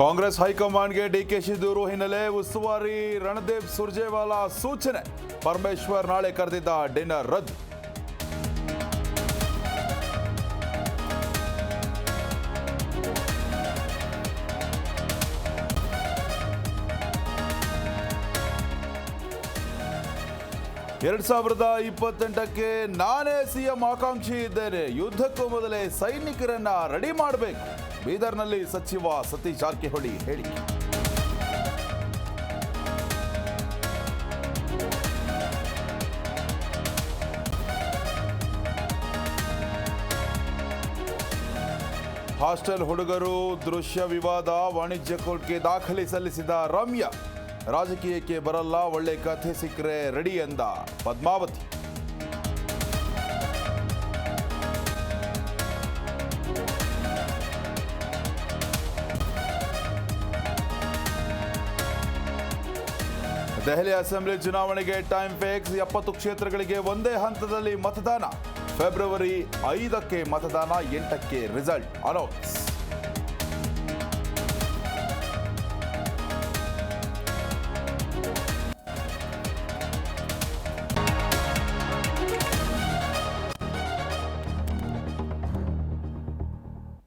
ಕಾಂಗ್ರೆಸ್ ಹೈಕಮಾಂಡ್ಗೆ ಡಿಕೆಶಿ ದೂರು ಹಿನ್ನೆಲೆ ಉಸ್ತುವಾರಿ ರಣದೀಪ್ ಸುರ್ಜೇವಾಲಾ ಸೂಚನೆ. ಪರಮೇಶ್ವರ್ ನಾಳೆ ಕರೆದಿದ್ದ ಡಿನ್ನರ್ ರದ್ದು. ಎರಡ್ ಸಾವಿರದ ಇಪ್ಪತ್ತೆಂಟಕ್ಕೆ ನಾನೇ ಸಿಎಂ ಆಕಾಂಕ್ಷಿ ಇದ್ದೇನೆ. ಯುದ್ಧಕ್ಕೂ ಮೊದಲೇ ಸೈನಿಕರನ್ನ ರೆಡಿ ಮಾಡಬೇಕು. ಬೀದರ್ನಲ್ಲಿ ಸಚಿವ ಸತೀಶ್ ಜಾರಕಿಹೊಳಿ ಹೇಳಿಕೆ. ಹಾಸ್ಟೆಲ್ ಹುಡುಗರು ದೃಶ್ಯ ವಿವಾದ ವಾಣಿಜ್ಯ ಕೋರ್ಟ್ಗೆ ದಾಖಲೆ ಸಲ್ಲಿಸಿದ ರಮ್ಯಾ. ರಾಜಕೀಯಕ್ಕೆ ಬರಲ್ಲ, ಒಳ್ಳೆ ಕಥೆ ಸಿಕ್ಕರೆ ರೆಡಿ ಎಂದ ಪದ್ಮಾವತಿ. ದೆಹಲಿ ಅಸೆಂಬ್ಲಿ ಚುನಾವಣೆಗೆ ಟೈಮ್ ಫಿಕ್ಸ್. ಎಪ್ಪತ್ತು ಕ್ಷೇತ್ರಗಳಿಗೆ ಒಂದೇ ಹಂತದಲ್ಲಿ ಮತದಾನ. ಫೆಬ್ರವರಿ ಐದಕ್ಕೆ ಮತದಾನ, ಎಂಟಕ್ಕೆ ರಿಸಲ್ಟ್. ಅನೌನ್ಸ್.